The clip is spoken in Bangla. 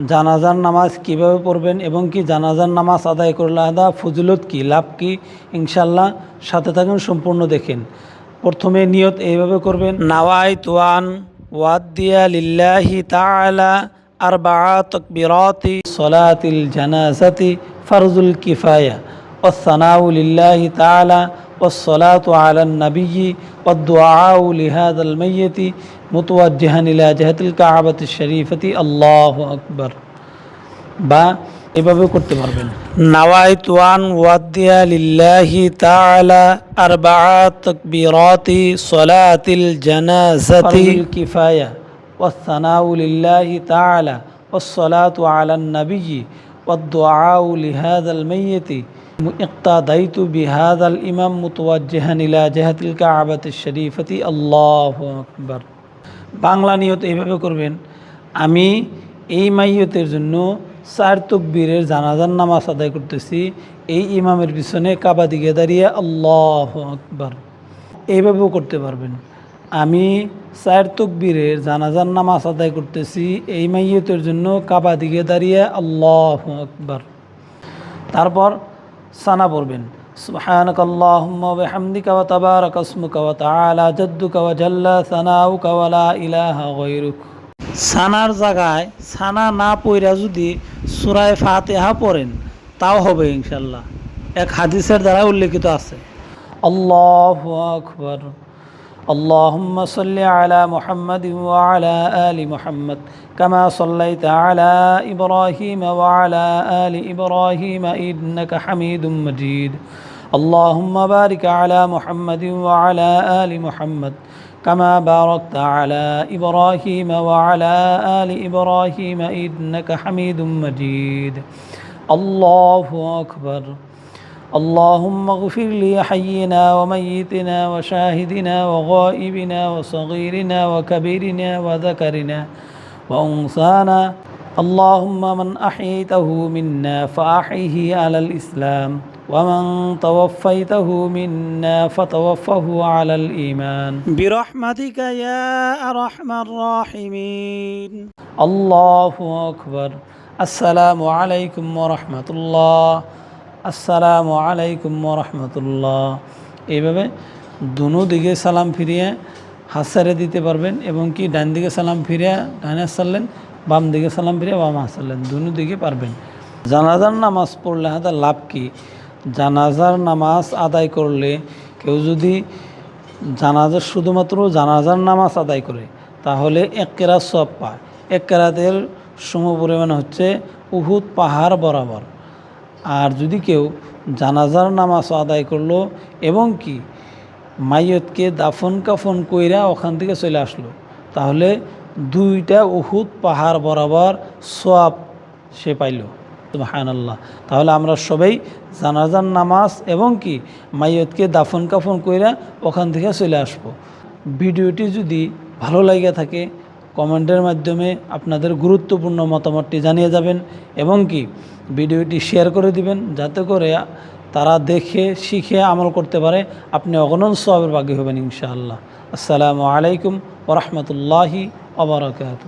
জানাজার নামাজ কিভাবে পড়বেন এবং কি জানাজার নামাজ আদায় করলে আদা ফজিলত কি লাভ কি ইনশাল্লাহ সাথে থাকুন সম্পূর্ণ দেখেন প্রথমে নিয়ত এইভাবে করবেন নাওয়াই তোয়ান ওয়াদ্দিয়া লিল্লাহি তাআলা আরবাআ তাকবীরাতি সলাতিল জানাজাতি ফারজুল কিফায়া والثناء لله تعالى والصلاة على النبي والدعاء لهذا الميت متوجها إلى جهة الكعبة الشريفة الله أكبر বা এভাবে করতে পারবেন নাওয়াইত ওয়ান ওয়াদ্দিয়া লিল্লাহি তাআলা আরবাআ তাকবীরাতি সলাতিল জানাজাতি কিফায়া والثناء لله تعالى والصلاة على النبي والدعاء لهذا الميت اقتديت بهذا الإمام متوجها إلى جهة الكعبة الشريفة الله أكبر বাংলা নিয়ত এইভাবে করবেন, আমি এই মাইয়তের জন্য চার তকবীরের জানাজার নামাজ আদায় করতেছি, এই ইমামের পিছনে কাবা দিকে দাঁড়িয়ে আল্লাহ আকবার। এইভাবেও করতে পারবেন। আমি চার তকবীরের জানাজার নামাজ আদায় করতেছি, এই মাইয়তের জন্য কাবা দিকে দাঁড়িয়ে আল্লাহ আকবার। তারপর সানা পড়বেন। سبحانك اللهم وبحمدك وتبارك اسمك وتعالى جدك وجل ثناؤك ولا إله غيرك সানার জায়গায় সানা না পইরা যদি সুরায় ফাতেহা পড়েন তাও হবে ইনশাল্লাহ এক হাদিসের দ্বারা উল্লেখিত আছে আল্লাহ আকবর اللهم صل على محمد وعلى آل محمد كما صليت على إبراهيم وعلى آل إبراهيم إنك حميد مجيد اللهم بارك على محمد وعلى آل محمد كما باركت على إبراهيم وعلى آل إبراهيم إنك حميد مجيد. الله أكبر. اللهم اغفر لي حينا وميتنا وشاهدنا وغائبنا وصغيرنا وكبيرنا وذكرنا وأنثانا. اللهم من أحييته منا فأحيه على الإسلام. ومن توفيته منا فتوفه على الإيمان برحمتك يا أرحم الراحمين الله أكبر السلام عليكم ورحمة الله আসসালামু আলাইকুম রহমতুল্লাহ এইভাবে দুনো দিকে সালাম ফিরিয়ে হাসারে দিতে পারবেন এবং কি ডান দিকে সালাম ফিরিয়ে ডানে হাসারলেন বাম দিকে সালাম ফিরিয়ে বাম হাসারলেন দুনো দিকে পারবেন জানাজার নামাজ পড়লে হাতে লাভ কি জানাজার নামাজ আদায় করলে কেউ যদি জানাজার শুধুমাত্র জানাজার নামাজ আদায় করে, তাহলে এক কেরাত সব পায়। এক কেরাতের সম পরিমাণ হচ্ছে উহুদ পাহাড় বরাবর। আর যদি কেউ জানাজার নামাজ আদায় করল এবং কি মাইয়তকে দাফন কাফন কইরা ওখান থেকে চলে আসলো, তাহলে দুইটা উহুদ পাহাড় বরাবর সোয়াব সে পাইল। আল্লাহ তাহলে আমরা সবাই জানাজার নামাজ এবং কি মাইয়তকে দাফন কাফন কইরা ওখান থেকে চলে আসব। ভিডিওটি যদি ভালো লাগে থাকে, কমেন্টের মাধ্যমে আপনাদের গুরুত্বপূর্ণ মতামতটি জানিয়ে যাবেন এবং কি ভিডিওটি শেয়ার করে দিবেন, যাতে করে তারা দেখে, শিখে আমল করতে পারে। আপনি অগণন সবের বাকি হবেন ইনশাআল্লাহ। আসসালামু আলাইকুম ওরহমতুল্লাহি ওবরাকাত